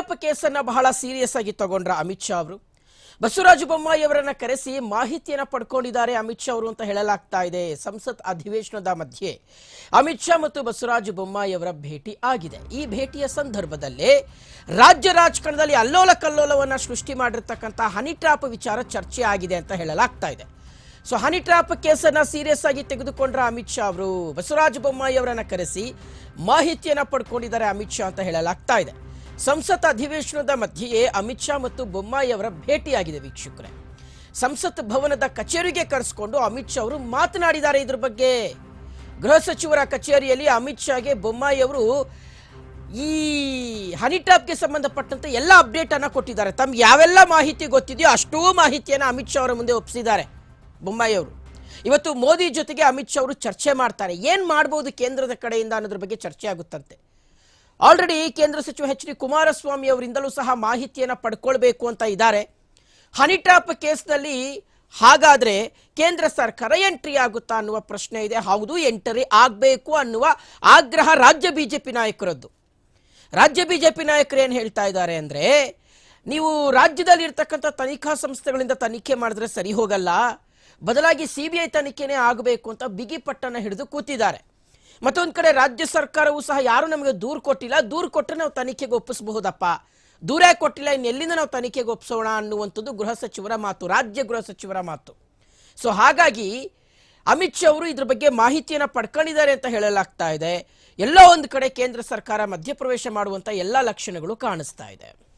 Trap ಕೇಸನ್ನ ಬಹಳ serious ಆಗಿ ತಗೊಂಡ್ರ ಅಮಿತ್ ಶಾ ಅವರು. ಬಸವರಾಜ ಬೊಮ್ಮಾಯಿ ಅವರನ್ನ ಕರೆಸಿ ಮಾಹಿತಿಯನ್ನ ಪಡ್ಕೊಂಡಿದ್ದಾರೆ ಅಮಿತ್ ಶಾ ಅವರು ಅಂತ ಹೇಳಲಾಗ್ತಾ ಇದೆ ಸಂಸತ್ ಅಧಿವೇಶನದ ಮಧ್ಯೆ. ಅಮಿತ್ ಶಾ ಮತ್ತು ಬಸವರಾಜ ಬೊಮ್ಮಾಯಿ ಅವರ ಭೇಟಿ ಆಗಿದೆ. ಈ ಭೇಟಿಯ ಸಂದರ್ಭದಲ್ಲಿ ರಾಜ್ಯ ರಾಜಕಾರಣದಲ್ಲಿ ಅಲ್ಲೋಲ ಕಲ್ಲೋಲವನ್ನ ಸೃಷ್ಟಿ ಮಾಡಿರ್ತಕ್ಕಂಥ ಹನಿ ಟ್ರಾಪ್ ವಿಚಾರ ಚರ್ಚೆ ಆಗಿದೆ ಅಂತ ಹೇಳಲಾಗ್ತಾ ಇದೆ. ಸೊ ಹನಿ ಟ್ರಾಪ್ ಕೇಸನ್ನ ಸೀರಿಯಸ್ ಆಗಿ ತೆಗೆದುಕೊಂಡ್ರ ಅಮಿತ್ ಶಾ ಅವರು. ಬಸವರಾಜ ಬೊಮ್ಮಾಯಿ ಅವರನ್ನ ಕರೆಸಿ ಮಾಹಿತಿಯನ್ನ ಪಡ್ಕೊಂಡಿದ್ದಾರೆ ಅಮಿತ್ ಶಾ ಅಂತ ಹೇಳಲಾಗ್ತಾ ಇದೆ. ಸಂಸತ್ ಅಧಿವೇಶನದ ಮಧ್ಯೆಯೇ ಅಮಿತ್ ಶಾ ಮತ್ತು ಬೊಮ್ಮಾಯಿ ಅವರ ಭೇಟಿಯಾಗಿದೆ ವೀಕ್ಷಕರೇ. ಸಂಸತ್ ಭವನದ ಕಚೇರಿಗೆ ಕರೆಸಿಕೊಂಡು ಅಮಿತ್ ಶಾ ಅವರು ಮಾತನಾಡಿದ್ದಾರೆ ಇದ್ರ ಬಗ್ಗೆ. ಗೃಹ ಸಚಿವರ ಕಚೇರಿಯಲ್ಲಿ ಅಮಿತ್ ಶಾಗೆ ಬೊಮ್ಮಾಯಿ ಅವರು ಈ ಹನಿ ಟ್ರಾಪ್ಗೆ ಸಂಬಂಧಪಟ್ಟಂತೆ ಎಲ್ಲ ಅಪ್ಡೇಟ್ ಅನ್ನ ಕೊಟ್ಟಿದ್ದಾರೆ. ತಮ್ಗೆ ಯಾವೆಲ್ಲ ಮಾಹಿತಿ ಗೊತ್ತಿದೆಯೋ ಅಷ್ಟೂ ಮಾಹಿತಿಯನ್ನು ಅಮಿತ್ ಶಾ ಅವರ ಮುಂದೆ ಒಪ್ಪಿಸಿದ್ದಾರೆ ಬೊಮ್ಮಾಯಿ ಅವರು. ಇವತ್ತು ಮೋದಿ ಜೊತೆಗೆ ಅಮಿತ್ ಶಾ ಅವರು ಚರ್ಚೆ ಮಾಡ್ತಾರೆ. ಏನ್ ಮಾಡ್ಬೋದು ಕೇಂದ್ರದ ಕಡೆಯಿಂದ ಅನ್ನೋದ್ರ ಬಗ್ಗೆ ಚರ್ಚೆ ಆಗುತ್ತಂತೆ. ಆಲ್ರೆಡಿ ಕೇಂದ್ರ ಸಚಿವ ಎಚ್ ಡಿ ಕುಮಾರಸ್ವಾಮಿ ಅವರಿಂದಲೂ ಸಹ ಮಾಹಿತಿಯನ್ನು ಪಡ್ಕೊಳ್ಬೇಕು ಅಂತ ಇದ್ದಾರೆ. ಹನಿ ಟ್ರಾಪ್ ಕೇಸ್ನಲ್ಲಿ ಹಾಗಾದ್ರೆ ಕೇಂದ್ರ ಸರ್ಕಾರ ಎಂಟ್ರಿ ಆಗುತ್ತಾ ಅನ್ನುವ ಪ್ರಶ್ನೆ ಇದೆ. ಹೌದು, ಎಂಟ್ರಿ ಆಗಬೇಕು ಅನ್ನುವ ಆಗ್ರಹ ರಾಜ್ಯ ಬಿಜೆಪಿ ನಾಯಕರದ್ದು. ರಾಜ್ಯ ಬಿಜೆಪಿ ನಾಯಕರು ಏನು ಹೇಳ್ತಾ ಇದ್ದಾರೆ ಅಂದರೆ, ನೀವು ರಾಜ್ಯದಲ್ಲಿ ಇರ್ತಕ್ಕಂಥ ತನಿಖಾ ಸಂಸ್ಥೆಗಳಿಂದ ತನಿಖೆ ಮಾಡಿದ್ರೆ ಸರಿ ಹೋಗಲ್ಲ. ಬದಲಾಗಿ ಸಿ ಬಿ ಐ ತನಿಖೆನೇ ಆಗಬೇಕು ಅಂತ ಬಿಗಿ ಪಟ್ಟನ್ನ ಹಿಡಿದು ಕೂತಿದ್ದಾರೆ. ಮತ್ತೊಂದು ಕಡೆ ರಾಜ್ಯ ಸರ್ಕಾರವೂ ಸಹ ಯಾರು ನಮಗೆ ದೂರು ಕೊಟ್ಟಿಲ್ಲ. ದೂರು ಕೊಟ್ಟರೆ ನಾವು ತನಿಖೆಗೆ ಒಪ್ಪಿಸಬಹುದಪ್ಪ. ದೂರೇ ಕೊಟ್ಟಿಲ್ಲ, ಇನ್ನೆಲ್ಲಿಂದ ನಾವು ತನಿಖೆಗೆ ಒಪ್ಪಿಸೋಣ ಅನ್ನುವಂಥದ್ದು ಗೃಹ ಸಚಿವರ ಮಾತು, ರಾಜ್ಯ ಗೃಹ ಸಚಿವರ ಮಾತು. ಸೊ ಹಾಗಾಗಿ ಅಮಿತ್ ಶಾ ಅವರು ಇದ್ರ ಬಗ್ಗೆ ಮಾಹಿತಿಯನ್ನು ಪಡ್ಕೊಂಡಿದ್ದಾರೆ ಅಂತ ಹೇಳಲಾಗ್ತಾ ಇದೆ. ಎಲ್ಲೋ ಒಂದು ಕಡೆ ಕೇಂದ್ರ ಸರ್ಕಾರ ಮಧ್ಯಪ್ರವೇಶ ಮಾಡುವಂತ ಎಲ್ಲ ಲಕ್ಷಣಗಳು ಕಾಣಿಸ್ತಾ ಇದೆ.